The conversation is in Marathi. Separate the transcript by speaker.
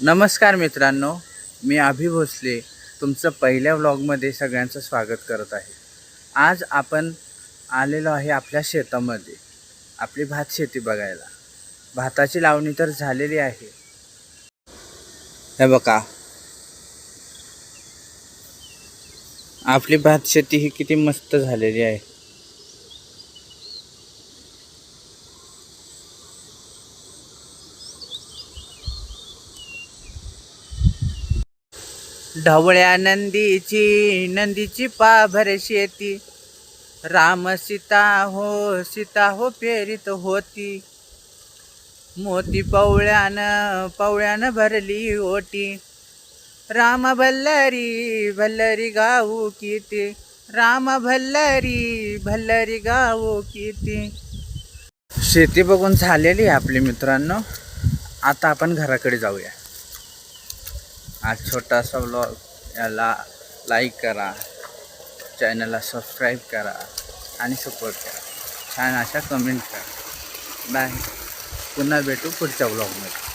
Speaker 1: नमस्कार मित्रांनो मी अभि भोसले तुमचं पहिल्या व्लॉगमध्ये सगळ्यांचं स्वागत करत आहे. आज आपण आलेलो आहे आपल्या शेतामध्ये आपली भात शेती बघायला. भाताची लावणी तर झालेली आहे. हे बघा. आपली भात शेती ही किती मस्त झालेली आहे. ढवळ्या नंदीची नंदीची पाभर शेती. राम सीता हो सीता हो पेरीत होती. मोती पवळ्यानं पवळ्यानं भरली ओटी. राम भल्लरी भल्लरी गाऊ किती. राम भल्लरी भल्लरी गाऊ किती. शेती बघून झालेली आहे आपली मित्रांनो. आता आपण घराकडे जाऊया. आज छोटासा ब्लॉग याला लाईक करा चॅनलला सबस्क्राईब करा आणि सपोर्ट करा. छान अशा कमेंट करा. बाय पुन्हा भेटू पुढच्या ब्लॉगमध्ये